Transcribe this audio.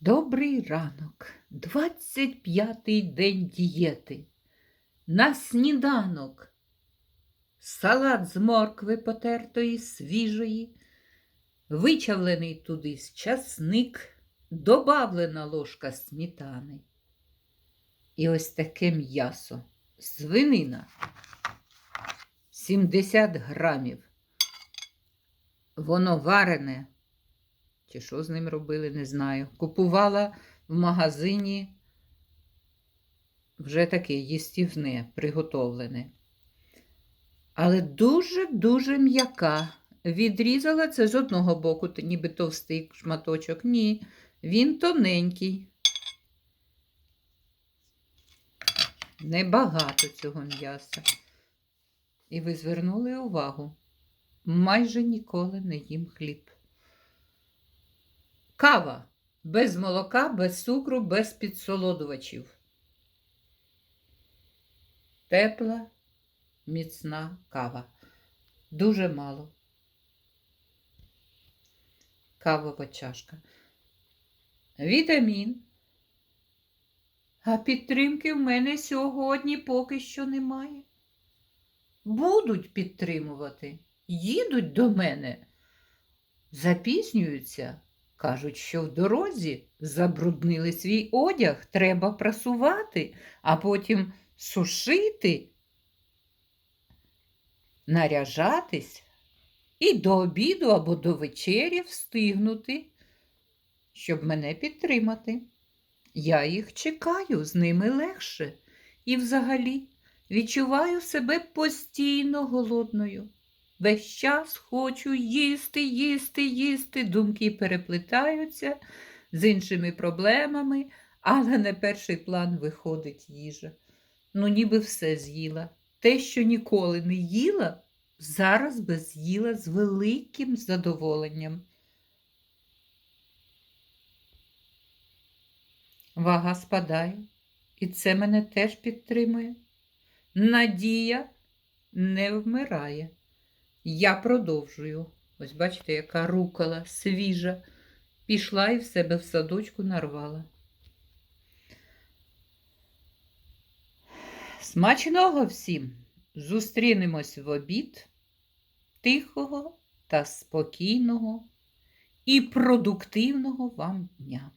Добрий ранок, 25-й день дієти. На сніданок. Салат з моркви потертої, свіжої, вичавлений туди з часник, добавлена ложка сметани. І ось таке м'ясо. Свинина 70 грамів. Воно варене. Чи що з ним робили, не знаю. Купувала в магазині вже таке їстівне, приготовлене. Але дуже-дуже м'яка. Відрізала це з одного боку, ніби товстий шматочок. Ні, він тоненький. Небагато цього м'яса. І ви звернули увагу. Майже ніколи не їм хліб. Кава без молока, без цукру, без підсолодувачів. Тепла, міцна кава. Дуже мало. Кавова чашка. Вітамін. А підтримки в мене сьогодні поки що немає. Будуть підтримувати, їдуть до мене, запізнюються. Кажуть, що в дорозі забруднили свій одяг, треба прасувати, а потім сушити, наряжатись і до обіду або до вечері встигнути, щоб мене підтримати. Я їх чекаю, з ними легше. І взагалі відчуваю себе постійно голодною. Весь час хочу їсти, їсти, їсти. Думки переплетаються з іншими проблемами, але на перший план виходить їжа. Ну, ніби все з'їла. Те, що ніколи не їла, зараз би з'їла з великим задоволенням. Вага спадає, і це мене теж підтримує. Надія не вмирає. Я продовжую. Ось бачите, яка рукола свіжа. Пішла і в себе в садочку нарвала. Смачного всім! Зустрінемось в обід тихого та спокійного і продуктивного вам дня.